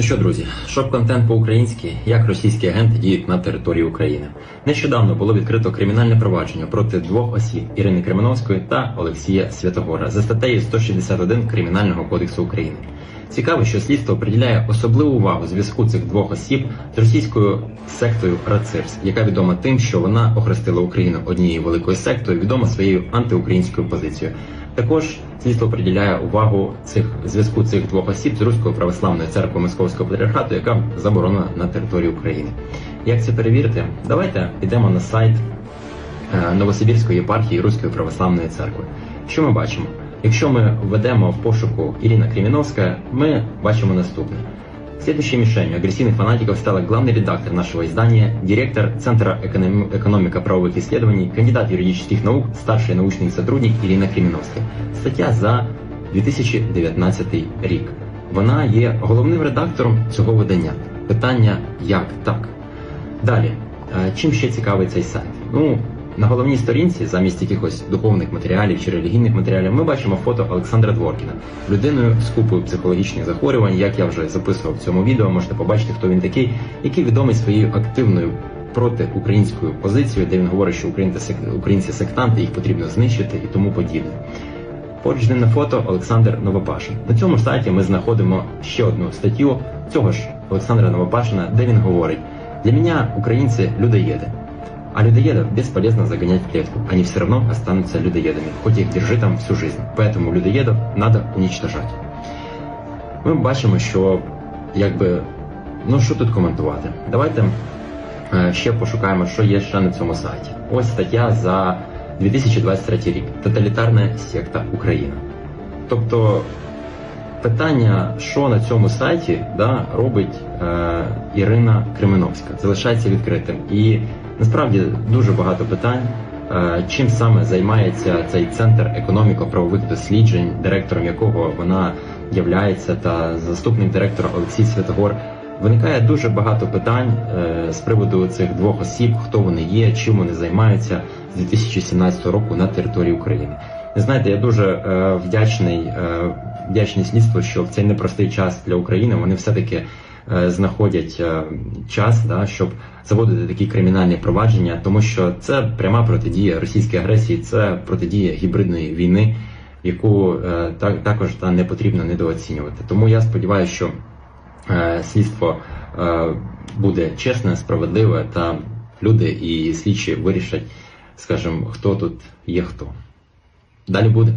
Ну що, друзі, шоп-контент по-українськи, як російські агенти діють на території України. Нещодавно було відкрито кримінальне провадження проти двох осіб Ірини Кременовської та Олексія Святогора за статтею 161 Кримінального кодексу України. Цікаво, що слідство приділяє особливу увагу зв'язку цих двох осіб з російською сектою Рацирс, яка відома тим, що вона охрестила Україну однією великою сектою, відома своєю антиукраїнською позицією. Також слідство приділяє увагу цих зв'язку цих двох осіб з Руською православною церквою Московського патріархату, яка заборонена на території України. Як це перевірити? Давайте підемо на сайт е, Новосибірської єпархії Руської православної церкви. Що ми бачимо? Якщо ми введемо в пошуку Ирина Кременовская, мы бачимо наступне. Следующей мишенью агрессивных фанатиков стала главный редактор нашего издания, директор Центра эконом- экономико-правовых исследований, кандидат юридических наук, старший научный сотрудник Ирина Кременовська. Стаття за 2019 рік. Вона є головним редактором цього видання. Питання як так? Далі, е, чим ще цікавий цей сайт? Ну, на головній сторінці, замість якихось духовних матеріалів чи релігійних матеріалів, ми бачимо фото Олександра Дворкіна, людиною з купою психологічних захворювань, як я вже записував в цьому відео, можете побачити, хто він такий, який відомий своєю активною протиукраїнською позицією, де він говорить, що українці українці сектанти, їх потрібно знищити і тому подібне. Поруч з ним на фото Олександр Новопашин. На цьому сайті ми знаходимо ще одну статтю цього ж Олександра Новопашина, де він говорить: для меня украинцы людоеды. А людоедов бесполезно загонять в клетку. Они все равно останутся людоедами, хоть их держи там всю жизнь. Поэтому людоедов надо уничтожать. Ми бачимо, що якби ну що тут коментувати. Давайте е, ще пошукаємо, що є ще на цьому сайті. Ось стаття за 2023 рік. Тоталітарна секта Україна. Тобто питання, що на цьому сайті да, робить е, Ірина Кременовська, залишається відкритим. І насправді дуже багато питань. Е, Чим саме займається цей центр економіко-правових досліджень, директором якого вона являється, та заступник директора Олексій Святогор. Виникає дуже багато питань е, з приводу цих двох осіб, хто вони є, чим вони займаються з 2017 року на території України. Знаєте, я дуже е, вдячний, вдячний слідству, що в цей непростий час для України вони все-таки е, знаходять е, час, да, щоб заводити такі кримінальні провадження, тому що це пряма протидія російській агресії, це протидія гібридної війни, яку е, так, також та, не потрібно недооцінювати. Тому я сподіваюся, що слідство буде чесне, справедливе, та люди і слідчі вирішать, скажімо, хто тут є хто. Далі буде.